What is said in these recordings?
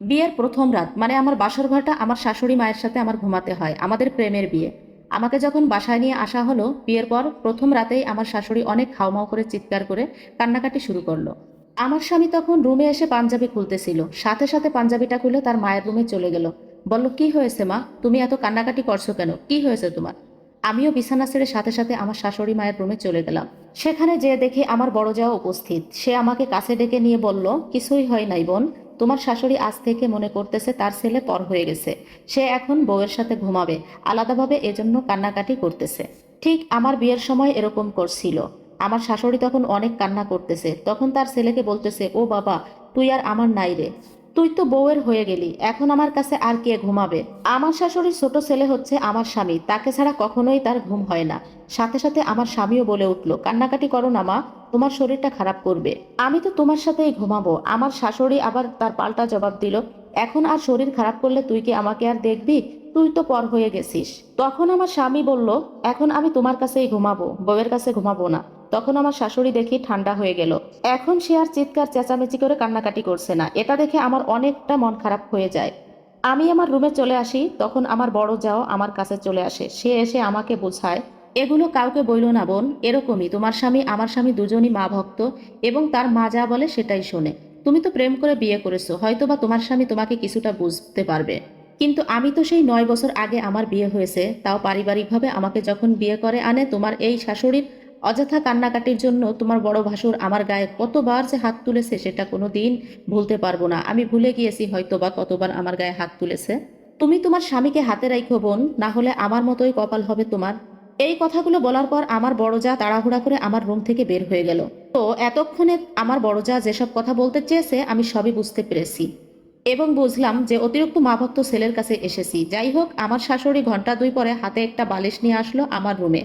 বিয়ের প্রথম রাত মানে আমার বাসর ঘরটা আমার শাশুড়ি মায়ের সাথে আমার ঘুমাতে হয়, আমাদের প্রেমের বিয়ে। আমাকে যখন বাসায় নিয়ে আসা হলো, বিয়ের পর প্রথম রাতেই আমার শাশুড়ি অনেক খাওমাও করে চিৎকার করে কান্নাকাটি শুরু করল। আমার স্বামী তখন রুমে এসে পাঞ্জাবি খুলতেছিল, সাথে সাথে পাঞ্জাবিটা খুলে তার মায়ের রুমে চলে গেল। বলল, কি হয়েছে মা? তুমি এত কান্নাকাটি করছ কেন? কি হয়েছে তোমার? আমিও বিছানা ছেড়ে সাথে সাথে আমার শাশুড়ি মায়ের রুমে চলে গেলাম। সেখানে যেয়ে দেখি আমার বড় যাওয়া উপস্থিত। সে আমাকে কাছে ডেকে নিয়ে বলল, কিছুই হয় নাই বোন তোমার শাশুড়ি আজ থেকে মনে করতেছে তার ছেলে পর হয়ে গেছে। সে এখন বউয়ের সাথে ঘুমাবে, আলাদাভাবে এজন্য কান্নাকাটি করতেছে। ঠিক আমার বিয়ের সময় এরকম করছিল। আমার শাশুড়ি তখন অনেক কান্না করতেছে। তখন তার ছেলেকে বলতেছে, ও বাবা, তুই আর আমার নাই রে। তুই তো বউয়ের হয়ে গেলি, এখন আমার কাছে আর কে ঘুমাবে? আমার শাশুড়ির ছোট ছেলে হচ্ছে আমার স্বামী, তাকে ছাড়া কখনোই তার ঘুম হয় না। সাথে সাথে আমার স্বামীও বলে উঠল, কান্নাকাটি করো না মা তোমার শরীরটা খারাপ করবে। আমি তো তোমার সাথেই ঘুমাবো। আমার শাশুড়ি আবার তার পাল্টা জবাব দিল, এখন আর শরীর খারাপ করলে তুই কি আমাকে আর দেখবি? তুই তো পর হয়ে গেছিস। তখন আমার স্বামী বলল, এখন আমি তোমার কাছেই ঘুমাবো, বউয়ের কাছে ঘুমাবো না। তখন আমার শাশুড়ি দেখি ঠান্ডা হয়ে গেল। এখন সে আর চিৎকার, চেঁচামেচি করে কান্নাকাটি করছে না। এটা দেখে আমার অনেকটা মন খারাপ হয়ে যায়। আমি আমার রুমে চলে আসি, তখন আমার বড় যাও আমার কাছে চলে আসে। সে এসে আমাকে বোঝায় এগুলো কাউকে বইল না, বোন। এরকমই, তোমার স্বামী, আমার স্বামী দুজনই মা ভক্ত, এবং তার মা যা বলে সেটাই শোনে। তুমি তো প্রেম করে বিয়ে করেছ, হয়তোবা তোমার স্বামী তোমাকে কিছুটা বুঝতে পারবে। কিন্তু আমি তো সেই নয় বছর আগে আমার বিয়ে হয়েছে, তাও পারিবারিকভাবে আমাকে যখন বিয়ে করে আনে, তোমার এই শাশুড়ির অযথা কান্নাকাটির জন্য তোমার বড় ভাসুর আমার গায়ে কতবার যে হাত তুলেছে, সেটা কোনো দিন ভুলতে পারব না। আমি ভুলে গিয়েছি হয়তোবা কতবার আমার গায়ে হাত তুলেছে। তুমি তোমার স্বামীকে হাতে রাখো বোন, না হলে আমার মতোই কপাল হবে তোমার। এই কথাগুলো বলার পর আমার বড় যা তাড়াহুড়া করে আমার রুম থেকে বের হয়ে গেল। তো এতক্ষণে আমার বড় যা যেসব কথা বলতে চেয়েছে, আমি সবই বুঝতে পেরেছি এবং বুঝলাম যে অতিরিক্ত মাভক্ত ছেলের কাছে এসেছি। যাই হোক, আমার শাশুড়ি ঘণ্টা দুই পরে হাতে একটা বালিশ নিয়ে আসলো আমার রুমে।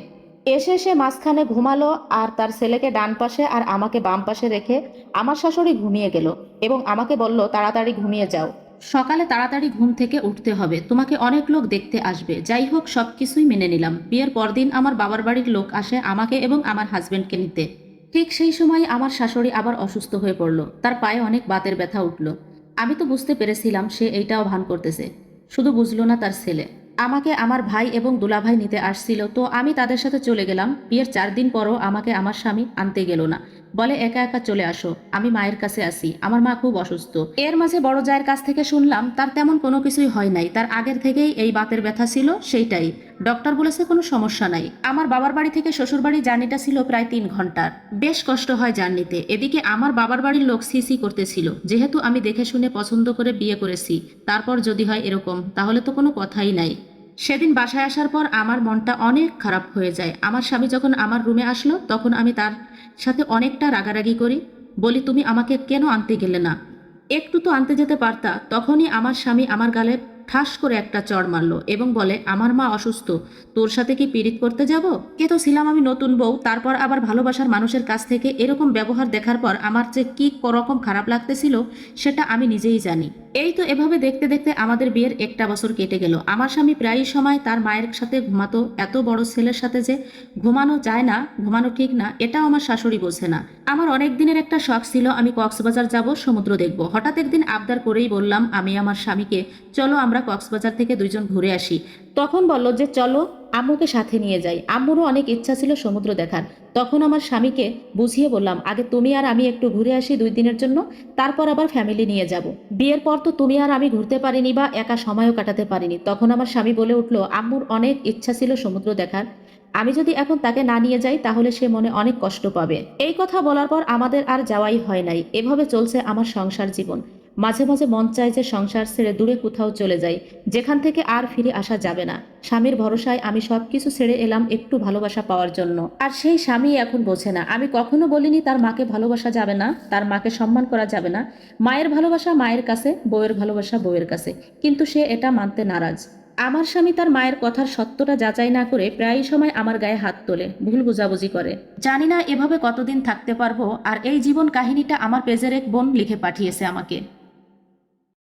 এসে সে মাঝখানে ঘুমালো আর তার ছেলেকে ডান পাশে আর আমাকে বাম পাশে রেখে আমার শাশুড়ি ঘুমিয়ে গেল এবং আমাকে বলল, তাড়াতাড়ি ঘুমিয়ে যাও। সকালে তাড়াতাড়ি ঘুম থেকে উঠতে হবে। তোমাকে অনেক লোক দেখতে আসবে। যাই হোক সব কিছুই মেনে নিলাম। বিয়ের পরদিন আমার বাবার বাড়ির লোক আসে আমাকে এবং আমার হাজবেন্ডকে নিতে। ঠিক সেই সময় আমার শাশুড়ি আবার অসুস্থ হয়ে পড়ল। তার পায়ে অনেক বাতের ব্যথা উঠল। আমি তো বুঝতে পেরেছিলাম সে এইটাও ভান করতেছে। শুধু বুঝলো না তার ছেলে। আমাকে আমার ভাই এবং দুলাভাই নিতে আসছিল। তো আমি তাদের সাথে চলে গেলাম। বিয়ের চার দিন পরও আমাকে আমার স্বামী আনতে গেল না। বলে, একা একা চলে আসো, আমি মায়ের কাছে আসি, আমার মা খুব অসুস্থ। এর মাঝে বড় জায়ের কাছ থেকে শুনলাম, তার তেমন কোনো কিছুই হয় নাই, তার আগের থেকেই এই বাতের ব্যথা ছিল সেইটাই। ডক্টর বলেছে, কোনো সমস্যা নাই। আমার বাবার বাড়ি থেকে শ্বশুর বাড়ি জার্নিটা ছিল প্রায় তিন ঘণ্টার। বেশ কষ্ট হয় জার্নিতে। এদিকে আমার বাবার বাড়ির লোক সিসি করতেছিল। যেহেতু আমি দেখে শুনে পছন্দ করে বিয়ে করেছি, তারপর যদি হয় এরকম, তাহলে তো কোনো কথাই নাই। সেদিন বাসায় আসার পর আমার মনটা অনেক খারাপ হয়ে যায়। আমার স্বামী যখন আমার রুমে আসলো, তখন আমি তার সাথে অনেকটা রাগারাগি করি। বলি, তুমি আমাকে কেন আনতে গেলে না? একটু তো আনতে যেতে পারতা। তখনই আমার স্বামী আমার গালে ঠাস করে একটা চড় মারলো এবং বলে, আমার মা অসুস্থ, তোর সাথে কি পীড়িত করতে যাব? কে তো ছিলাম আমি নতুন বউ, তারপর আবার ভালোবাসার মানুষের কাছ থেকে এরকম ব্যবহার দেখার পর আমার যে কি রকম খারাপ লাগতেছিল, সেটা আমি নিজেই জানি। এই তো এভাবে দেখতে দেখতে আমাদের বিয়ের একটা বছর কেটে গেল। আমার স্বামী প্রায়ই সময় তার মায়ের সাথে ঘুমাতো, এত বড় ছেলের সাথে যে ঘুমানো যায় না, ঘুমানো ঠিক না, এটাও আমার শাশুড়ি বোঝে না। আমার অনেক দিনের একটা শখ ছিল, আমি কক্সবাজার যাব, সমুদ্র দেখব। হঠাৎ একদিন আবদার করেই বললাম, আমি আমার স্বামীকে, চলো আমরা কক্সবাজার থেকে দুইজন ঘুরে আসি। তখন বলল যে, চলো, আম্মুকে সাথে নিয়ে যাই। আম্মুরও অনেক ইচ্ছা ছিল সমুদ্র দেখার। তখন আমার স্বামীকে বুঝিয়ে বললাম, আগে তুমি আর আমি একটু ঘুরে আসি দুই দিনের জন্য, তারপর আবার ফ্যামিলি নিয়ে যাব। বিয়ের পর তো তুমি আর আমি ঘুরতে পারিনি বা একা সময়ও কাটাতে পারিনি। তখন আমার স্বামী বলে উঠল, আম্মুর অনেক ইচ্ছা ছিল সমুদ্র দেখার। আমি যদি এখন তাকে না নিয়ে যাই, তাহলে সে মনে অনেক কষ্ট পাবে। এই কথা বলার পর আমাদের আর যাওয়াই হয় নাই। এভাবে চলছে আমার সংসার জীবন। মাঝে মাঝে মন চায় যে সংসার ছেড়ে দূরে কোথাও চলে যাই। যেখান থেকে আর ফিরে আসা যাবে না। স্বামীর ভরসায় আমি সবকিছু ছেড়ে এলাম একটু ভালোবাসা পাওয়ার জন্য। আর সেই স্বামী এখন বোঝে না। আমি কখনো বলিনি তার মাকে ভালোবাসা যাবে না, তার মাকে সম্মান করা যাবে না। মায়ের ভালোবাসা মায়ের কাছে, বউয়ের ভালোবাসা বউয়ের কাছে। কিন্তু সে এটা মানতে নারাজ। আমার স্বামী তার মায়ের কথার সত্যটা যাচাই না করে প্রায় সময় আমার গায়ে হাত তোলে, ভুল বুঝাবুঝি করে। জানি না এভাবে কতদিন থাকতে পারব, আর এই জীবন কাহিনীটা আমার পেজের এক বোন লিখে পাঠিয়েছে আমাকে।